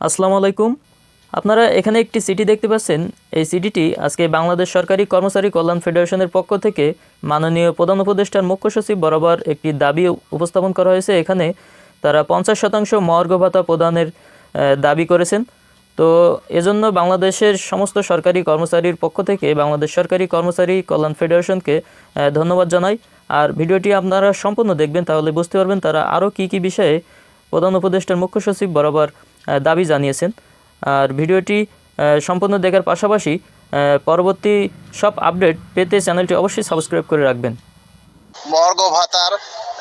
আসসালামু আলাইকুম। আপনারা এখানে একটি সিটি দেখতে পাচ্ছেন। এই সিটিটি আজকে বাংলাদেশ সরকারি কর্মচারী কল্যাণ ফেডারেশনের পক্ষ থেকে মাননীয় প্রধান উপদেষ্টার মুখ্য সচিব বরাবর একটি দাবি উপস্থাপন করা হয়েছে। এখানে তারা পঞ্চাশ শতাংশ মহার্ঘ ভাতা প্রদানের দাবি করেছেন। তো এজন্য বাংলাদেশের সমস্ত সরকারি কর্মচারীর পক্ষ থেকে বাংলাদেশ সরকারি কর্মচারী কল্যাণ ফেডারেশনকে ধন্যবাদ জানাই। আর ভিডিওটি আপনারা সম্পূর্ণ দেখবেন, তাহলে বুঝতে পারবেন তারা আরও কী কী বিষয়ে প্রধান উপদেষ্টার মুখ্য সচিব বরাবর দাবি জানিয়েছেন। আর ভিডিওটি সম্পূর্ণ দেখার পাশাপাশি পরবর্তী সব আপডেট পেতে চ্যানেলটি অবশ্যই সাবস্ক্রাইব করে রাখবেন। মর্গ ভাতার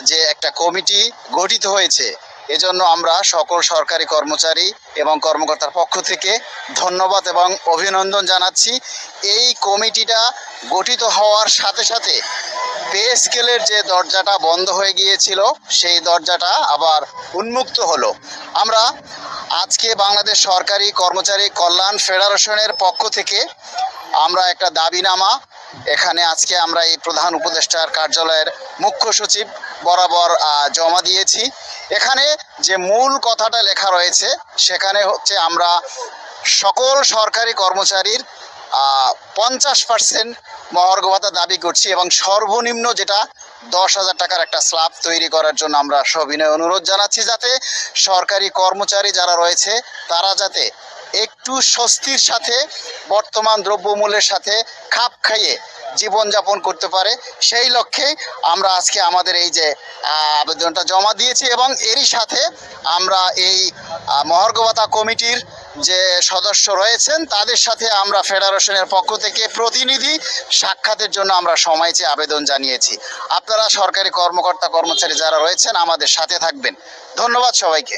যে একটা কমিটি গঠিত হয়েছে, এজন্য আমরা সকল সরকারি কর্মচারী এবং কর্মকর্তার পক্ষ থেকে ধন্যবাদ এবং অভিনন্দন জানাচ্ছি। এই কমিটিটা গঠিত হওয়ার সাথে সাথে পে স্কেলের যে দরজাটা বন্ধ হয়ে গিয়েছিল, সেই দরজাটা আবার উন্মুক্ত হলো। আমরা আজকে বাংলাদেশ সরকারি কর্মচারী কল্যাণ ফেডারেশনের পক্ষ থেকে আমরা একটা দাবিনামা। এখানে আজকে আমরা এই প্রধান উপদেষ্টার কার্যালয়ের মুখ্য সচিব বরাবর জমা দিয়েছি। এখানে যে মূল কথাটা লেখা রয়েছে, সেখানে হচ্ছে আমরা সকল সরকারি কর্মচারীর পঞ্চাশ পার্সেন্ট মহার্ঘ ভাতা দাবি করছি এবং সর্বনিম্ন যেটা দশ হাজার টাকার একটা স্ল্যাব তৈরি করার জন্য আমরা সবিনয় অনুরোধ জানাচ্ছি যাতে সরকারি কর্মচারী যারা রয়েছে তারা যাতে একটু স্বস্তির সাথে বর্তমান দ্রব্যমূল্যের সাথে খাপ খাইয়ে জীবনযাপন করতে পারে। সেই লক্ষ্যে আমরা আজকে আমাদের এই যে আবেদনটা জমা দিয়েছি এবং এরই সাথে আমরা এই আহ, কমিটির যে সদস্য রয়েছেন, তাদের সাথে আমরা ফেডারেশনের পক্ষ থেকে প্রতিনিধি সাক্ষাতের জন্য আমরা সময় চেয়ে আবেদন জানিয়েছি। আপনারা সরকারি কর্মকর্তা কর্মচারী যারা রয়েছেন, আমাদের সাথে থাকবেন। ধন্যবাদ সবাইকে।